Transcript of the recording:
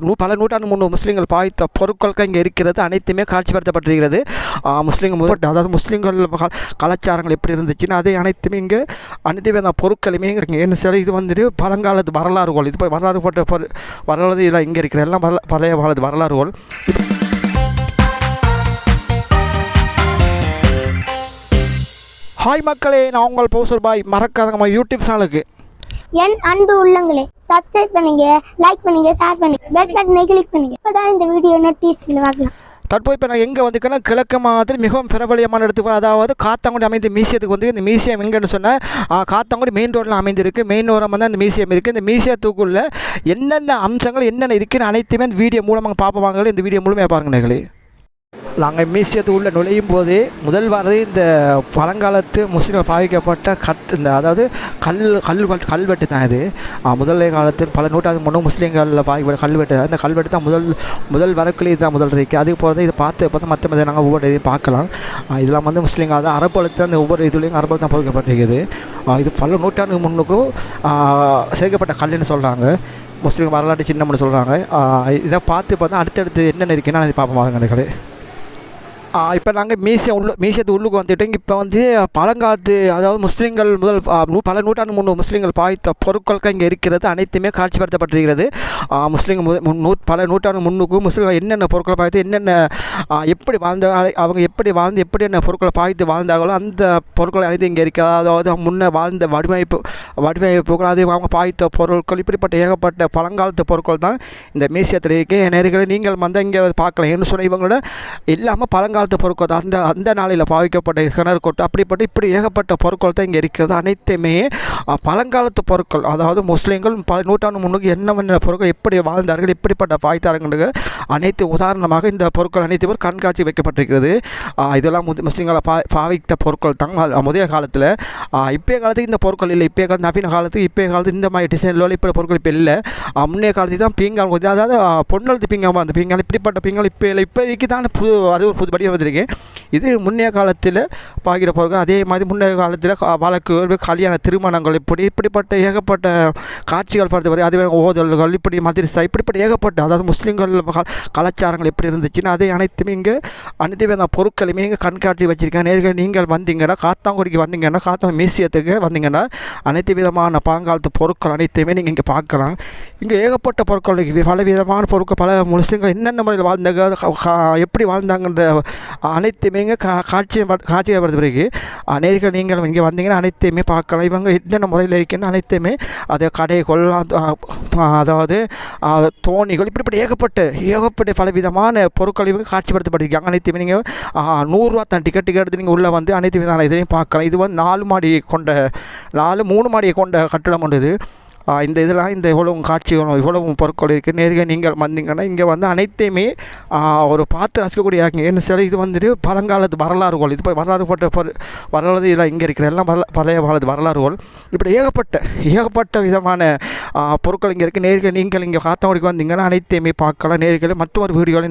நூ- பல நூற்றாண்டு முன்னூறு முஸ்லீம்கள் பாய்த்த பொருட்கள் இங்கே இருக்கிறது அனைத்துமே காட்சிப்படுத்தப்பட்டிருக்கிறது. முஸ்லீம் முஸ்லீம்கள் முதல் அதாவது முஸ்லீம்கள் க- கலாச்சாரங்கள் எப்படி இருந்துச்சுன்னா அதே அனைத்துமே இங்கே அனைத்து அந்த பொருட்களுமே இங்கே என்ன சில இது வந்துட்டு பழங்காலத்து வரலாறுகள். இது போய் வரலாறு போட்ட பொரு வரலாறு இதெல்லாம் இங்கே இருக்கிற எல்லாம் வரல- பழைய காலத்து வரலாறுகள். ஹாய் மக்களே நான் உங்கள் பௌசர் பாய். மறக்காதங்க யூடியூப் சேனலுக்கு. என் அன்பு உள்ளங்களே சப்ஸ்கிரைப் பண்ணுங்க லைக் பண்ணுங்க ஷேர் பண்ணுங்க பெல் பட்டனை கிளிக் பண்ணுங்க. இப்பதான் இந்த வீடியோ நோட்டீஸ்ல பார்க்கலாம். தற்போது இப்போ நான் எங்கே வந்துக்கன்னா கிழக்கு மாவட்டத்தில் மிகவும் பிரபலியமான இடத்துக்கு அதாவது காத்தாங்குடி அமைந்த மியூசியத்துக்கு வந்து இந்த மியூசியம் எங்கேன்னு சொன்னால் காத்தாங்குடி மெயின் ரோட்டில் அமைந்திருக்கு. மெயின் ஓரம் வந்து அந்த மியூசியம் இருக்குது இந்த மியூசியத்துக்குள்ளே என்னென்ன அம்சங்கள் என்னென்ன இருக்குன்னு அனைத்துமே இந்த வீடியோ மூலமாக பார்ப்பாங்களே இந்த வீடியோ மூலமாக பாருங்க நேர்களே. நாங்கள் மியூசியத்துக்கு உள்ளே நுழையும் போதே முதல் வரது இந்த பழங்காலத்து முஸ்லீம்கள் பாவிக்கப்பட்ட கட் இந்த அதாவது கல் கல் கல்வெட்டு தான் இது. ஆ, முதல் காலத்தில் பல நூற்றாண்டு முன்னும் முஸ்லீம்களில் பாவிக்கப்பட்ட கல்வெட்டு தான் இந்த கல்வெட்டு தான் முதல் முதல் வரக்குள்ளே இதுதான் முதல் இருக்குது அதுக்கு போகிறது இதை பார்த்து பார்த்து மற்ற மற்ற நாங்கள் ஒவ்வொரு இதையும் பார்க்கலாம். இதெல்லாம் வந்து முஸ்லீம்கள் அதாவது அரபழுத்து அந்த ஒவ்வொரு இதுலேயும் அரபு தான் பாவிக்கப்பட்டிருக்குது இது பல நூற்றாண்டு முன்னுக்கும் சேர்க்கப்பட்ட கல்லுன்னு சொல்கிறாங்க முஸ்லீம் வரலாற்று சின்னம்னு சொல்கிறாங்க இதை பார்த்து பார்த்தா அடுத்தடுத்து என்னென்ன இருக்குன்னு அதை பார்ப்போம் வாங்க இப்போ நாங்கள் மியூசியம் உள்ள மீசியத்து உள்ளுக்கு வந்துட்டோம். இப்போ வந்து பழங்காலத்து அதாவது முஸ்லீம்கள் முதல் பல நூற்றாண்டு முன்னூறு முஸ்லீம்கள் பாய்த்த பொருட்களுக்கு இங்கே இருக்கிறது அனைத்துமே காட்சிப்படுத்தப்பட்டிருக்கிறது. ஆ, முஸ்லீம்கள் முத- முன் நூ பல நூற்றாண்டு முன்னுக்கும் முஸ்லீம்கள் என்னென்ன பொருட்களை பாய்த்து என்னென்ன எப்படி வாழ்ந்த அவங்க எப்படி வாழ்ந்து எப்படி என்ன பொருட்களை பாய்த்து வாழ்ந்தாங்களோ அந்த பொருட்கள் அனைத்து இங்கே இருக்கிறது அதாவது முன்னே வாழ்ந்த வடிவமைப்பு வடிவமைப்புகள் அது அவங்க பாய்த்த பொருட்கள் இப்படிப்பட்ட ஏகப்பட்ட பழங்காலத்து பொருட்கள் தான் இந்த மியூசியத்தில் இருக்கு நேர்களை நீங்கள் வந்து இங்கே பார்க்கலாம். என்ன சொன்ன இவங்களோட இல்லாமல் காலத்து பொருட்கள் அந்த அந்த நாளில் பாவிக்கப்பட்ட கிணறு கொட்டு அப்படிப்பட்ட இப்படி ஏகப்பட்ட பொருட்கள் தான் இங்கே இருக்கிறது அனைத்துமே பழங்காலத்து பொருட்கள் அதாவது முஸ்லீம்கள் பல நூற்றாண்டு முன்னுக்கு என்னென்ன பொருட்கள் எப்படி வாழ்ந்தார்கள் இப்படிப்பட்ட பாய்த்தார்கள் அனைத்து உதாரணமாக இந்த பொருட்கள் அனைத்துமே கண்காட்சி வைக்கப்பட்டிருக்கிறது. இதெல்லாம் முது முஸ்லீம்களை பா பாவித்த பொருட்கள் தான் முதிய முதைய காலத்தில். இப்போய காலத்துக்கு இந்த பொருட்கள் இல்லை. இப்போய காலம் நவீன காலத்துக்கு இப்போய காலத்து இந்த மாதிரி டிசைனில் இப்போ பொருட்கள் இப்போ இல்லை. முன்னே முன்னைய காலத்துக்கு தான் பீங்கான் அதாவது அஹ், பொன்னெழுத்து அந்த பீங்கான் இப்படிப்பட்ட பீங்கால் இப்போ இல்லை. இப்போதைக்கு தான் புது அது ஒரு புதுபடி আমাদেরকে இது முன்னைய காலத்தில் பாய்கிற பொருட்கள் அதே மாதிரி முன்னைய காலத்தில் வழக்கு கல்யாண திருமணங்கள் இப்படி இப்படிப்பட்ட ஏகப்பட்ட காட்சிகள் பார்த்து வரை ஓதல்கள் இப்படி மதிரசா இப்படிப்பட்ட ஏகப்பட்ட அதாவது முஸ்லீம்கள் கலாச்சாரங்கள் எப்படி இருந்துச்சுன்னா அதை அனைத்துமே இங்கே அனைத்து வித பொருட்களுமே இங்கே கண்காட்சி வச்சுருக்கேன் நேர்கள் நீங்கள் வந்தீங்கன்னா காத்தாங்குடிக்கு வந்தீங்கன்னா காத்தாங்க மியூசியத்துக்கு வந்தீங்கன்னா அனைத்து விதமான பழங்காலத்து பொருட்கள் அனைத்துமே நீங்கள் இங்கே பார்க்கலாம். இங்கே ஏகப்பட்ட பொருட்கள் பல விதமான பொருட்கள் பல முஸ்லீம்கள் என்னென்ன முறையில் வாழ்ந்தாங்க எப்படி வாழ்ந்தாங்கன்ற அனைத்துமே நீங்கள் கா காட்சியை காட்சியப்படுத்த பிறகு நேர்கள் நீங்கள் இங்கே வந்தீங்கன்னா அனைத்தையுமே பார்க்கலாம். இவங்க என்னென்ன முறையில் இருக்குன்னு அனைத்தையுமே அது கடைகள் அது, அதாவது தோணிகள் தோணிகள் இப்படிப்பட்ட ஏகப்பட்ட ஏகப்பட்ட பலவிதமான பொருட்கள் இவங்க காட்சிப்படுத்தப்பட்டிருக்காங்க. அனைத்துமே நீங்கள் நூறுரூவா தான் டிக்கெட் டிக்கெட் எடுத்து நீங்கள் உள்ளே வந்து அனைத்து விதமான இதையும் பார்க்கலாம். இது வந்து நாலு மாடி கொண்ட நாலு மூணு மாடியை கொண்ட கட்டடம் ஒன்று இது. இந்த இதெல்லாம் இந்த இவ்வளவு காட்சிகளும் இவ்வளவு பொருட்கள் இருக்குது நேர்க நீங்கள் வந்தீங்கன்னா இங்கே வந்து அனைத்தையுமே ஒரு பார்த்து ரசிக்கக்கூடிய என்ன சில இது வந்துட்டு பழங்காலத்து வரலாறுகள் இது போய் வரலாறு போட்ட வரலாறு இதெல்லாம் இங்கே இருக்கிற எல்லாம் வரல பழைய காலத்து வரலாறுகள். இப்படி ஏகப்பட்ட ஏகப்பட்ட விதமான பொருட்கள் இங்கே இருக்குது நேர்க நீங்கள் இங்கே காத்தாங்குடிக்கு வந்தீங்கன்னா அனைத்தையுமே பார்க்கலாம். நேர்களை மற்றொரு வீடியோவில்